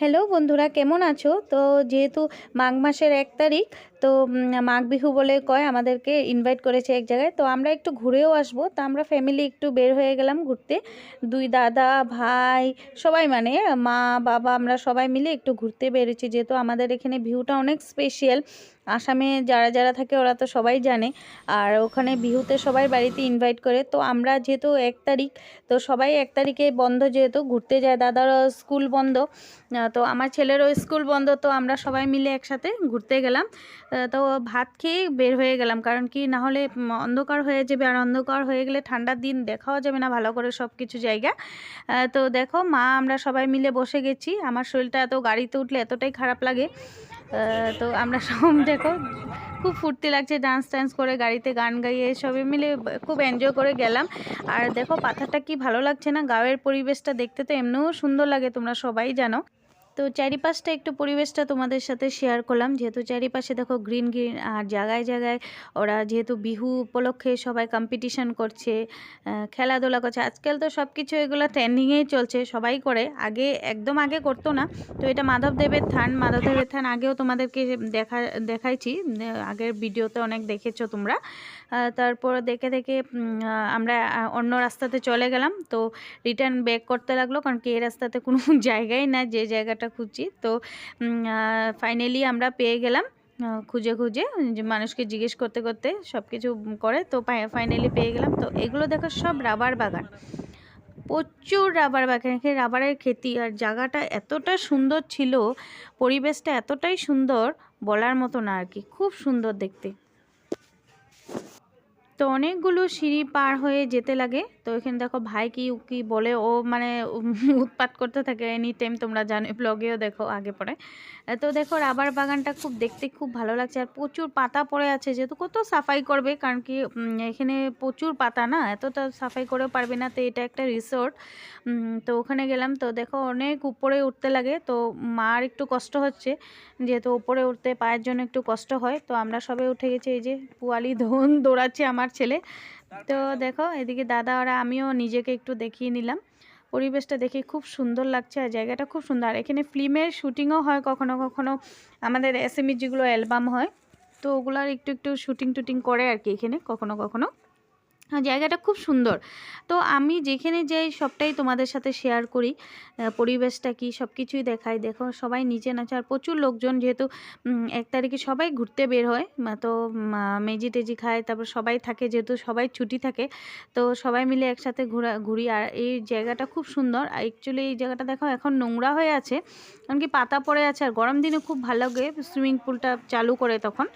Hello বন্ধুরা কেমন আছো? তো যেহেতু মাঘ মাসের এক তারিখ তো মাঘ বিহু বলে কয় আমাদেরকে ইনভাইট করেছে এক জায়গায়। তো আমরা একটু ঘুরেও আসব। তো আমরা ফ্যামিলি একটু বের হয়ে গেলাম ঘুরতে। দুই দাদা, ভাই, সবাই মানে মা, বাবা আমরা সবাই মিলে একটু ঘুরতে বেরোচ্ছি। যেহেতু আমাদের এখানে ভিউটা অনেক স্পেশিয়াল আসামে যারা যারা থাকে ওরা তো সবাই জানে। আর ওখানে বিহুতে সবাই বাড়িতে ইনভাইট করে। তো আমরা যেহেতু এক তারিখ, তো সবাই এক তারিখে বন্ধ যেহেতু ঘুরতে যায়। দাদারও স্কুল বন্ধ। তো আমার ছেলেরও স্কুল বন্ধ। তো আমরা সবাই মিলে একসাথে ঘুরতে গেলাম। তো ভাত খেয়ে বের হয়ে গেলাম। কারণ কি, না হলে অন্ধকার হয়ে যাবে। আর অন্ধকার হয়ে গেলে ঠান্ডার দিন দেখাও যাবে না ভালো করে সব কিছু জায়গা তো দেখো, মা, আমরা সবাই মিলে বসে গেছি। আমার শরীরটা এত গাড়িতে উঠলে এতটাই খারাপ লাগে। তো আমরা সব দেখো, খুব ফুর্তি লাগছে ডান্স টান্স করে, গাড়িতে গান গাইয়ে সবাই মিলে খুব এনজয় করে গেলাম। আর দেখো, পাথারটা কি ভালো লাগছে না? গাঁয়ের পরিবেশটা দেখতে তো এমনিও সুন্দর লাগে, তোমরা সবাই জানো। তো চারিপাশটা একটু পরিবেশটা তোমাদের সাথে শেয়ার করলাম। যেহেতু চারিপাশে দেখো গ্রিন গ্রিন আর জায়গায় জায়গায় ওরা যেহেতু বিহু উপলক্ষে সবাই কম্পিটিশন করছে খেলাধুলা করছে। আজকাল তো সব কিছু এগুলো ট্রেন্ডিংয়েই চলছে, সবাই করে। আগে, একদম আগে করতো না। তো এটা মাধবদেবের থান। মাধবদেবের থান আগেও তোমাদেরকে দেখা, দেখাইছি। আগের ভিডিওতে অনেক দেখেছ তোমরা। তারপর দেখে দেখে আমরা অন্য রাস্তাতে চলে গেলাম। তো রিটার্ন ব্যাক করতে লাগল কারণ কি এই রাস্তাতে কোনো জায়গাই না, যে জায়গাটা খুঁজছি। তো ফাইনালি আমরা পেয়ে গেলাম খুঁজে খুঁজে মানুষকে জিজ্ঞেস করতে করতে সব কিছু করে, তো ফাইনালি পেয়ে গেলাম। তো এগুলো দেখো সব রাবার বাগান। প্রচুর রাবার বাগান। এখানে রাবারের খেতি আর জায়গাটা এতটা সুন্দর ছিল, পরিবেশটা এতটাই সুন্দর বলার মতো না আর কি। খুব সুন্দর দেখতে। তো অনেকগুলো সিঁড়ি পার হয়ে যেতে লাগে। তো এখানে দেখো ভাই কি কি বলে, ও মানে উৎপাত করতে থাকে। এনি টাইম তোমরা জানো ব্লগেও দেখো আগে পরে। তো দেখো রাবার বাগানটা খুব দেখতে খুব ভালো লাগছে। আর প্রচুর পাতা পড়ে আছে, যেহেতু কত সাফাই করবে। কারণ কি এখানে প্রচুর পাতা না, এতটা সাফাই করেও পারবে না। তো এটা একটা রিসোর্ট তো ওখানে গেলাম। তো দেখো অনেক উপরে উঠতে লাগে। তো মার একটু কষ্ট হচ্ছে। যেহেতু উপরে উঠতে পায়ের জন্য একটু কষ্ট হয়। তো আমরা সবে উঠে গেছি। এই যে পুয়ালি ধন দৌড়াচ্ছে আমার ছেলে। তো দেখো, এদিকে দাদা ওরা, আমিও নিজেকে একটু দেখিয়ে নিলাম। পরিবেশটা দেখে খুব সুন্দর লাগছে আর জায়গাটা খুব সুন্দর। আর এখানে ফিল্মের শুটিংও হয় কখনো কখনো, আমাদের এস এসএমই যেগুলো অ্যালবাম হয়, তো ওগুলার একটু একটু শুটিং টুটিং করে আর কি এখানে কখনো কখনো। জায়গাটা খুব সুন্দর। তো আমি যেখানে যাই সবটাই তোমাদের সাথে শেয়ার করি। পরিবেশটা কি সব কিছুই দেখাই। দেখো সবাই নিচে নাচে আর প্রচুর লোকজন যেহেতু এক তারিখে সবাই ঘুরতে বের হয়। তো মেজি টেজি খায়, তারপর সবাই থাকে যেহেতু সবাই ছুটি থাকে। তো সবাই মিলে একসাথে ঘোরা, ঘুরি। আর এই জায়গাটা খুব সুন্দর। অ্যাকচুয়ালি এই জায়গাটা দেখো এখন নোংরা হয়ে আছে। কারণ কি পাতা পড়ে আছে আর গরম দিনে খুব ভালো লাগে। সুইমিং পুলটা চালু করে তখন।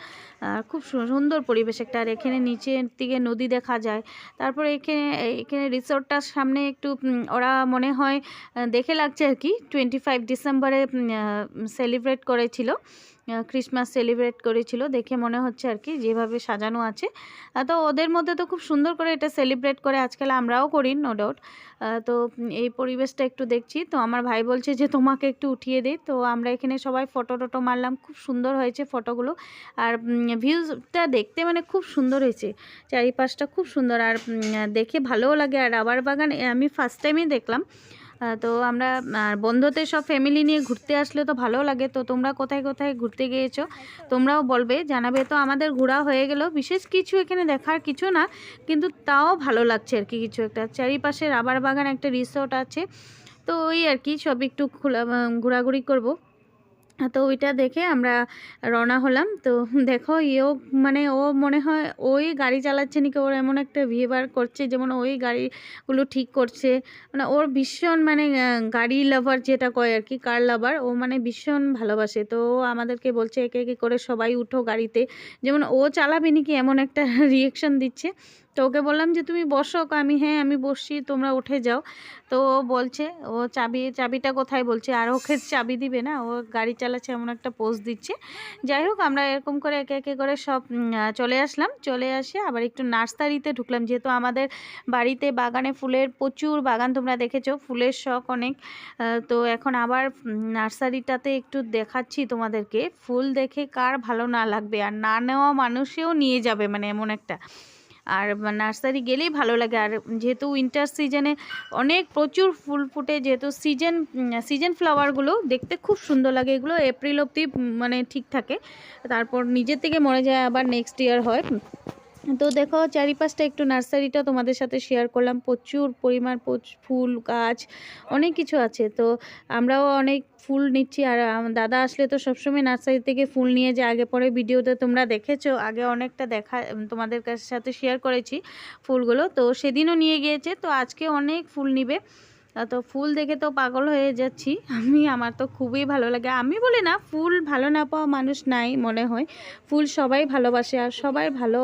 খুব সুন্দর পরিবেশ একটা। আর এখানে নিচের দিকে নদী দেখা যায়। তারপরে এখানে এখানে রিসোর্টটার সামনে একটু ওরা মনে হয় দেখে লাগছে আর কি। টোয়েন্টি ফাইভ ডিসেম্বরে সেলিব্রেট করেছিল। ক্রিসমাস সেলিব্রেট করেছিল। দেখে মনে হচ্ছে আর কি যেভাবে সাজানো আছে। তো ওদের মধ্যে তো খুব সুন্দর করে এটা সেলিব্রেট করে। আজকাল আমরাও করি নো ডাউট তো এই পরিবেশটা একটু দেখছি। তো আমার ভাই বলছে যে, তোমাকে একটু উঠিয়ে দিই তো আমরা এখানে সবাই ফটো টটো মারলাম। খুব সুন্দর হয়েছে ফটোগুলো আর ভিউজটা দেখতে মানে খুব সুন্দর হয়েছে। চারিপাশটা খুব সুন্দর। আর দেখে ভালোও লাগে। আর রাবার বাগান, আমি ফার্স্ট টাইমই দেখলাম। তো আমরা বন্ধুতে সব ফ্যামিলি নিয়ে ঘুরতে আসলে তো ভালো লাগে। তো তোমরা কোথায় কোথায় ঘুরতে গিয়েছো? তোমরাও বলবে, জানাবে। তো আমাদের ঘোরা হয়ে গেল। বিশেষ কিছু এখানে দেখার কিছু না, কিন্তু তাও ভালো লাগছে আর কি কিছু একটা। চারিপাশে রাবার বাগান একটা রিসোর্ট আছে। তো ওই আর কি, সব একটু খোলা ঘোরাঘুরি করব। তো ওইটা দেখে আমরা রওনা হলাম। তো দেখো এও মানে ও মনে হয় ওই গাড়ি চালাচ্ছে নাকি, ওর এমন একটা বিহেভিয়ার করছে যেমন ওই গাড়িগুলো ঠিক করছে। মানে ওর ভীষণ মানে গাড়ি লাভার যেটা কয় আর কি কার লাভার ও মানে ভীষণ ভালোবাসে। তো আমাদেরকে বলছে, একে একে করে সবাই উঠো গাড়িতে। যেমন ও চালাবে নাকি এমন একটা রিয়েকশন দিচ্ছে। তো ওকে বললাম যে, তুমি বসো। আমি হ্যাঁ আমি বসছি, তোমরা উঠে যাও। তো ও বলছে, ও চাবি, চাবিটা কোথায় বলছে, আর ওকে চাবি দিবে না, ও গাড়ি চালাচ্ছে এমন একটা পোজ দিচ্ছে। যাই হোক, আমরা এরকম করে একে একে করে সব চলে আসলাম। চলে আসে আবার একটু নার্সারিতে ঢুকলাম। যেহেতু আমাদের বাড়িতে বাগানে ফুলের প্রচুর বাগান তোমরা দেখেছ, ফুলের শখ অনেক। তো এখন আবার নার্সারিটাতে একটু দেখাচ্ছি তোমাদেরকে। ফুল দেখে কার ভালো না লাগবে, আর না নেওয়া মানুষেও নিয়ে যাবে মানে এমন একটা। আর নার্সারি গেলেই ভালো লাগে। আর যেহেতু উইন্টার সিজনে অনেক প্রচুর ফুল ফুটে, যেহেতু সিজন সিজন ফ্লাওয়ারগুলো দেখতে খুব সুন্দর লাগে। এগুলো এপ্রিল অবধি মানে ঠিক থাকে। তারপর নিজের থেকে মরে যায়, আবার নেক্সট ইয়ার হয়। তো দেখো চারিপাশটা একটু নার্সারিটা তোমাদের সাথে শেয়ার করলাম। প্রচুর পরিমাণ ফুল, গাছ, অনেক কিছু আছে। তো আমরাও অনেক ফুল নিচ্ছি। আর দাদা আসলে তো সবসময় নার্সারি থেকে ফুল নিয়ে যে আগে পরে ভিডিওতে তোমরা দেখেছ। আগে অনেকটা দেখা তোমাদের কাছে, সাথে শেয়ার করেছি ফুলগুলো। তো সেদিনও নিয়ে গিয়েছে। তো আজকে অনেক ফুল নিবে। তো ফুল দেখে তো পাগল হয়ে যাচ্ছি। আমি, আমার তো খুবই ভালো লাগে। আমি বলি না, ফুল ভালো না পাওয়া মানুষ নাই মনে হয়। ফুল সবাই ভালোবাসে আর সবাই ভালো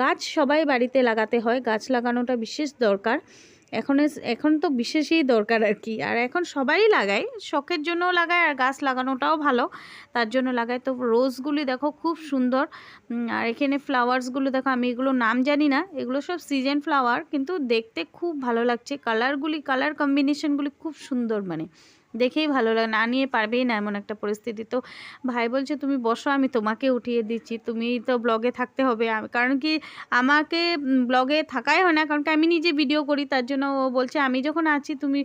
গাছ সবাই বাড়িতে লাগাতে হয়। গাছ লাগানোটা বিশেষ দরকার। এখন এখন তো বিশেষই দরকার আর কি। আর এখন সবাই লাগায়, শখের জন্যও লাগায়, আর গাছ লাগানোটাও ভালো। তার জন্য লাগায়। তো রোজগুলি দেখো খুব সুন্দর। আর এখানে ফ্লাওয়ার্সগুলো দেখো, আমি এগুলো নাম জানি না। এগুলো সব সিজন ফ্লাওয়ার, কিন্তু দেখতে খুব ভালো লাগছে। কালারগুলি, কালার কম্বিনেশনগুলি খুব সুন্দর মানে। দেখেই ভালো লাগে না। নিয়ে পারবেই না এমন একটা পরিস্থিতি। তো ভাই বলছে, তুমি বসো, আমি তোমাকে উঠিয়ে দিচ্ছি। তুমি তো ব্লগে থাকতে হবে। কারণ কি আমাকে ব্লগে থাকাই হয় না, কারণ কি আমি নিজে ভিডিও করি, তার জন্য ও বলছে, আমি যখন আছি, তুমি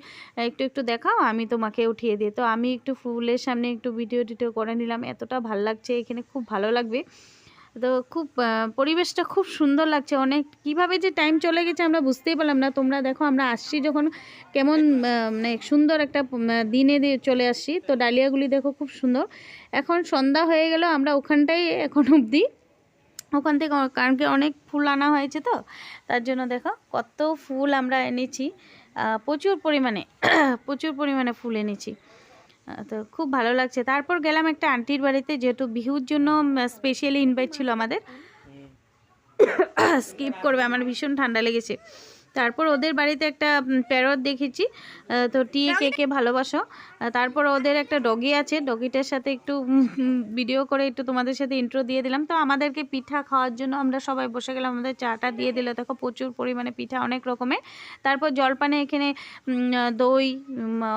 একটু একটু দেখাও, আমি তোমাকে উঠিয়ে দিই তো আমি একটু ফুলের সামনে একটু ভিডিও টিডিও করে নিলাম। এতটা ভালো লাগছে, এখানে খুব ভালো লাগবে। তো খুব পরিবেশটা খুব সুন্দর লাগছে। অনেক, কীভাবে যে টাইম চলে গেছে আমরা বুঝতেই পারলাম না। তোমরা দেখো, আমরা আসছি যখন কেমন মানে সুন্দর একটা দিনে চলে আসছি। তো ডালিয়াগুলি দেখো খুব সুন্দর। এখন সন্ধ্যা হয়ে গেল, আমরা ওখানটাই এখন অবধি। ওখান থেকে কারণ কি অনেক ফুল আনা হয়েছে তো। তার জন্য দেখো, কত ফুল আমরা এনেছি। প্রচুর পরিমাণে প্রচুর পরিমাণে ফুল এনেছি। তো খুব ভালো লাগছে। তারপর গেলাম একটা আন্টির বাড়িতে, যেহেতু বিহুর জন্য স্পেশালি ইনভাইট ছিল আমাদের। স্কিপ করবে, আমার ভীষণ ঠান্ডা লেগেছে। তারপর ওদের বাড়িতে একটা প্যারট দেখেছি তো টিয়ে কে কে ভালোবাসো। তারপর ওদের একটা ডগি আছে ডগিটার সাথে একটু ভিডিও করে একটু তোমাদের সাথে ইন্ট্রো দিয়ে দিলাম। তো আমাদেরকে পিঠা খাওয়ার জন্য আমরা সবাই বসে গেলাম আমাদের চাটা দিয়ে দিল। দেখো প্রচুর পরিমাণে পিঠা অনেক রকমের। তারপর জলপানে এখানে দই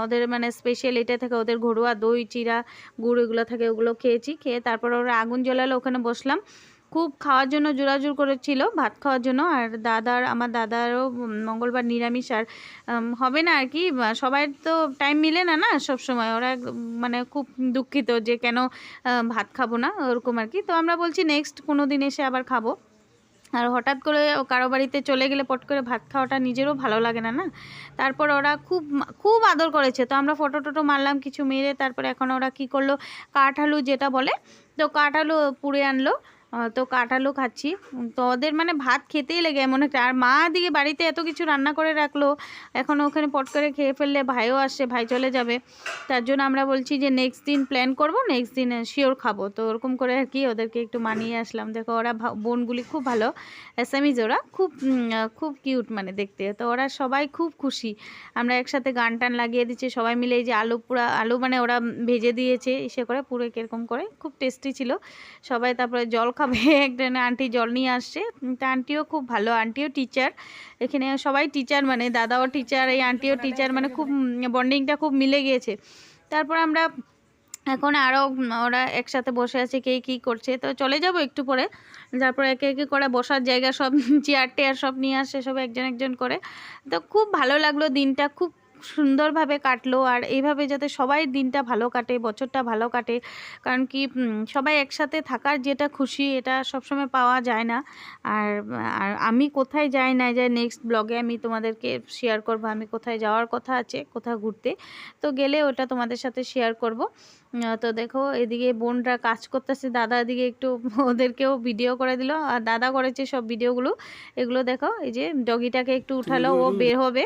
ওদের মানে স্পেশাল এটা থাকে ওদের ঘরোয়া দই চিরা গুড় এগুলো থাকে ওগুলো খেয়েছি। খেয়ে তারপর ওরা আগুন জ্বালালো ওখানে বসলাম। খুব খাওয়ার জন্য জোরাজুর করেছিল, ভাত খাওয়ার জন্য। আর দাদার, আমার দাদারও মঙ্গলবার নিরামিষ আর হবে না আর কি। সবাই তো টাইম মিলে না না, সব সময়। ওরা মানে খুব দুঃখিত যে কেন ভাত খাব না, ওরকম আর কি। তো আমরা বলছি নেক্সট কোনো দিন এসে আবার খাব। আর হঠাৎ করে কারও বাড়িতে চলে গেলে পট করে ভাত খাওয়াটা নিজেরও ভালো লাগে না না? তারপর ওরা খুব খুব আদর করেছে। তো আমরা ফটো টটো মারলাম কিছু মেরে, তারপরে এখন ওরা কি করল? কাঠ আলু যেটা বলে, তো কাঠ আলু পুড়ে আনলো। তো কাঁঠালও খাচ্ছি। তো ওদের মানে ভাত খেতেই লেগে এমন একটা আর মা দিকে বাড়িতে এত কিছু রান্না করে রাখল, এখন ওখানে পট করে খেয়ে ফেললে ভাইও আসছে ভাই চলে যাবে। তার জন্য আমরা বলছি যে নেক্সট দিন প্ল্যান করব নেক্সট দিন শিওর খাব। তো ওরকম করে আর কি ওদেরকে একটু মানিয়ে আসলাম। দেখো, ওরা বোনগুলি খুব ভালো অ্যাসামিজ ওরা, খুব খুব কিউট মানে দেখতে। তো ওরা সবাই খুব খুশি। আমরা একসাথে গান টান লাগিয়ে দিচ্ছি, সবাই মিলে এই যে আলু পুরা, আলু মানে ওরা ভেজে দিয়েছে, ইসে করে পুরো কীরকম করে, খুব টেস্টি ছিল। সবাই তারপরে জল খাবে একটা আন্টি জল নিয়ে আসছে। তা আন্টিও খুব ভালো আন্টিও টিচার এখানে সবাই টিচার মানে দাদাও টিচার এই আন্টিও টিচার মানে খুব বন্ডিংটা খুব মিলে গিয়েছে। তারপর আমরা এখন আরও ওরা একসাথে বসে আছে, কে কী করছে। তো চলে যাব একটু পরে। তারপর একে একে করে বসার জায়গা সব চেয়ার টেয়ার সব নিয়ে আসছে সব একজন একজন করে। তো খুব ভালো লাগল দিনটা। খুব সুন্দরভাবে কাটলো আর এইভাবে যাতে সবাই দিনটা ভালো কাটে, বছরটা ভালো কাটে। কারণ কি সবাই একসাথে থাকার যেটা খুশি, এটা সবসময় পাওয়া যায় না। আর আর আমি কোথায় যাই না যাই নেক্সট ব্লগে আমি তোমাদেরকে শেয়ার করব। আমি কোথায় যাওয়ার কথা আছে, কোথাও ঘুরতে। তো গেলে ওটা তোমাদের সাথে শেয়ার করব। তো দেখো, এদিকে বোনরা কাজ করতেছে, দাদা এদিকে একটু ওদেরকেও ভিডিও করে দিল। আর দাদা করেছে সব ভিডিওগুলো এগুলো দেখো, এই যে ডগিটাকে একটু উঠালো, ও বের হবে।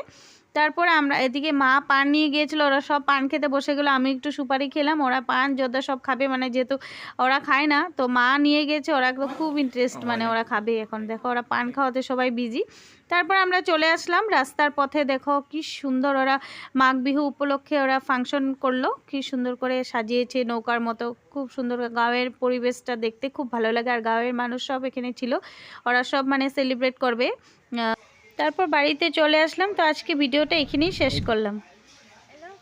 তারপরে আমরা এদিকে মা পান নিয়ে গিয়েছিল ওরা সব পান খেতে বসে গেলো আমি একটু সুপারি খেলাম ওরা পান যোদ্ধা সব খাবে মানে যেহেতু ওরা খায় না তো মা নিয়ে গেছে ওরা একদম খুব ইন্টারেস্ট মানে ওরা খাবে এখন দেখো ওরা পান খাওয়াতে সবাই বিজি তারপর আমরা চলে আসলাম রাস্তার পথে দেখো কি সুন্দর ওরা মাঘ বিহু উপলক্ষে ওরা ফাংশন করল কি সুন্দর করে সাজিয়েছে নৌকার মতো খুব সুন্দর গাঁয়ের পরিবেশটা দেখতে খুব ভালো লাগে আর গাঁয়ের মানুষ সব এখানে ছিল ওরা সব মানে সেলিব্রেট করবে। তারপর বাড়িতে চলে আসলাম, তো আজকে ভিডিওটা এখানেই শেষ করলাম।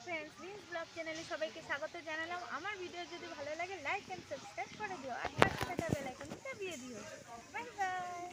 ফ্রেন্ডস চ্যানেলে সবাইকে স্বাগত জানালাম। আমার ভিডিও যদি ভালো লাগে লাইক এন্ড সাবস্ক্রাইব করে দিও। আর পাশে থাকা বেল আইকনটা দিও। Bye bye